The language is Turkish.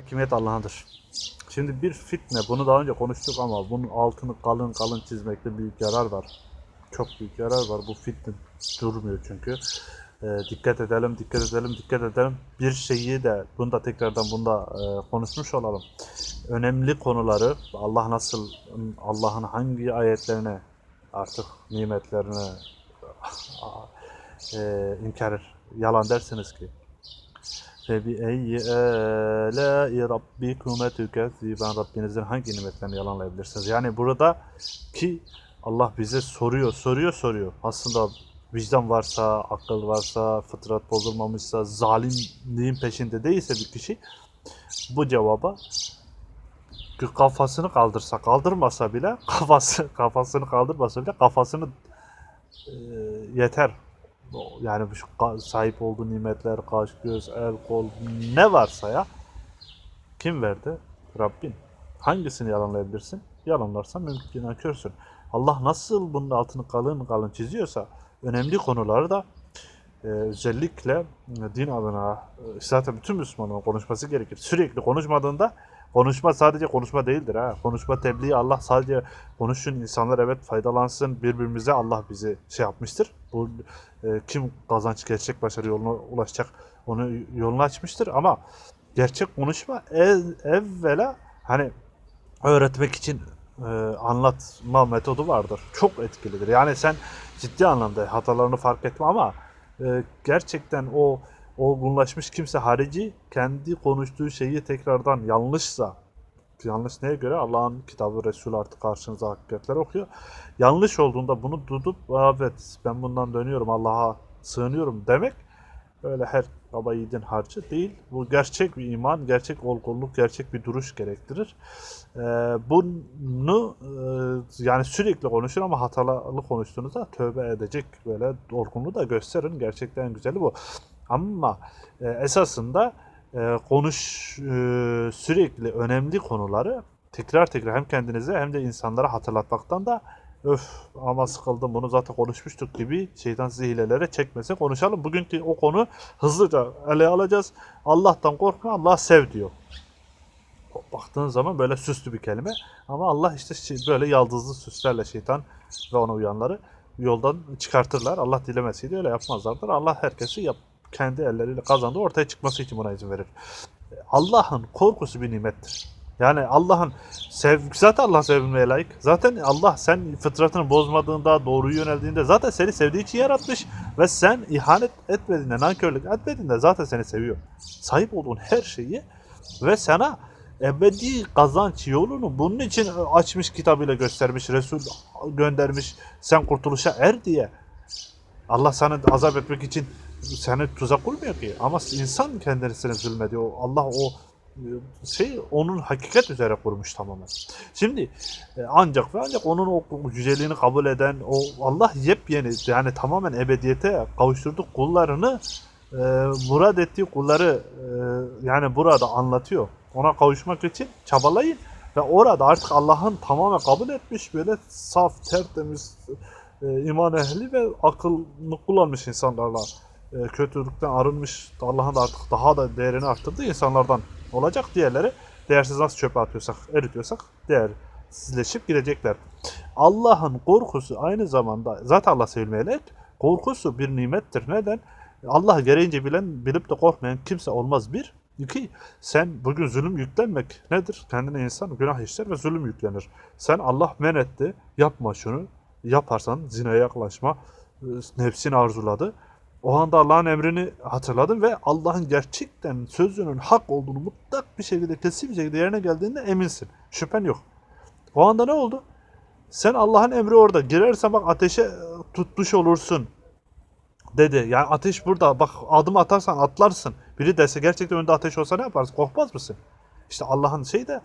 Hakimiyet Allah'ındır. Şimdi bir fitne, bunu daha önce konuştuk ama bunun altını kalın kalın çizmekte büyük yarar var. Çok büyük yarar var. Bu fitne durmuyor çünkü. Ee, dikkat edelim, dikkat edelim, dikkat edelim. Bir şeyi de, bunu da tekrardan bunda e, konuşmuş olalım. Önemli konuları, Allah nasıl, Allah'ın hangi ayetlerine, artık nimetlerine e, inkar, yalan dersiniz ki, Febi'eyyi âlâi rabbikume tükezziben Rabbinizin hangi nimetlerini yalanlayabilirsiniz? Yani burada ki Allah bize soruyor, soruyor, soruyor. Aslında vicdan varsa, akıl varsa, fıtrat bozulmamışsa, zalimliğin peşinde değilse bir kişi bu cevaba kafasını kaldırsa, kaldırmasa bile kafası kafasını kaldırmasa bile kafasını e, yeter yani şu sahip olduğu nimetler, kaş, göz, el, kol ne varsa ya kim verdi? Rabbin. Hangisini yalanlayabilirsin? Yalanlarsan mümkün nankörsün. Allah nasıl bunun altını kalın kalın çiziyorsa önemli konuları da e, özellikle e, din adına e, zaten bütün Müslümanların konuşması gerekir. Sürekli konuşmadığında konuşma sadece konuşma değildir ha. Konuşma tebliğ Allah sadece konuşun insanlar evet faydalansın birbirimize Allah bizi şey yapmıştır. Bu e, kim kazanç gerçek başarı yoluna ulaşacak onu yolunu açmıştır ama gerçek konuşma ev, evvela hani öğretmek için e, anlatma metodu vardır. Çok etkilidir. Yani sen ciddi anlamda hatalarını fark etme ama e, gerçekten o olgunlaşmış kimse harici kendi konuştuğu şeyi tekrardan yanlışsa yanlış neye göre Allah'ın kitabı Resul artık karşınıza hakikatler okuyor. Yanlış olduğunda bunu tutup evet ben bundan dönüyorum Allah'a sığınıyorum demek öyle her baba yiğidin harcı değil. Bu gerçek bir iman, gerçek olgunluk, gerçek bir duruş gerektirir. Ee, bunu e, yani sürekli konuşun ama hatalı konuştuğunuzda tövbe edecek böyle olgunluğu da gösterin. Gerçekten en güzeli bu. Ama e, esasında e, konuş e, sürekli önemli konuları tekrar tekrar hem kendinize hem de insanlara hatırlatmaktan da öf ama sıkıldım bunu zaten konuşmuştuk gibi şeytan sizi hilelere çekmese konuşalım. Bugünkü o konu hızlıca ele alacağız. Allah'tan korkma Allah sev diyor. Baktığın zaman böyle süslü bir kelime ama Allah işte şey- böyle yaldızlı süslerle şeytan ve ona uyanları yoldan çıkartırlar. Allah dilemeseydi öyle yapmazlardır. Allah herkesi yap, kendi elleriyle kazandığı ortaya çıkması için buna izin verir. Allah'ın korkusu bir nimettir. Yani Allah'ın sevgisi zaten Allah sevilmeye layık. Zaten Allah sen fıtratını bozmadığında, doğruyu yöneldiğinde zaten seni sevdiği için yaratmış ve sen ihanet etmediğinde, nankörlük etmediğinde zaten seni seviyor. Sahip olduğun her şeyi ve sana ebedi kazanç yolunu bunun için açmış kitabıyla göstermiş, Resul göndermiş, sen kurtuluşa er diye. Allah sana azap etmek için seni tuzak kurmuyor ki. Ama insan kendisine zulmediyor. Allah o e, şey onun hakikat üzere kurmuş tamamen. Şimdi e, ancak ve ancak onun o yüceliğini kabul eden o Allah yepyeni yani tamamen ebediyete kavuşturduk kullarını e, murad ettiği kulları e, yani burada anlatıyor. Ona kavuşmak için çabalayın ve orada artık Allah'ın tamamen kabul etmiş böyle saf, tertemiz e, iman ehli ve akılını kullanmış insanlarla e, kötülükten arınmış Allah'ın da artık daha da değerini arttırdığı insanlardan olacak. Diğerleri değersiz nasıl çöpe atıyorsak, eritiyorsak değersizleşip gidecekler. Allah'ın korkusu aynı zamanda zaten Allah sevilmeye layık. Korkusu bir nimettir. Neden? Allah gereğince bilen, bilip de korkmayan kimse olmaz bir. İki, sen bugün zulüm yüklenmek nedir? Kendine insan günah işler ve zulüm yüklenir. Sen Allah men etti, yapma şunu, yaparsan zinaya yaklaşma, e, nefsin arzuladı. O anda Allah'ın emrini hatırladın ve Allah'ın gerçekten sözünün hak olduğunu mutlak bir şekilde, kesin bir şekilde yerine geldiğinde eminsin. Şüphen yok. O anda ne oldu? Sen Allah'ın emri orada. Girersen bak ateşe e, tutmuş olursun dedi. Yani ateş burada. Bak adım atarsan atlarsın. Biri dese gerçekten önünde ateş olsa ne yaparsın? Korkmaz mısın? İşte Allah'ın şeyi de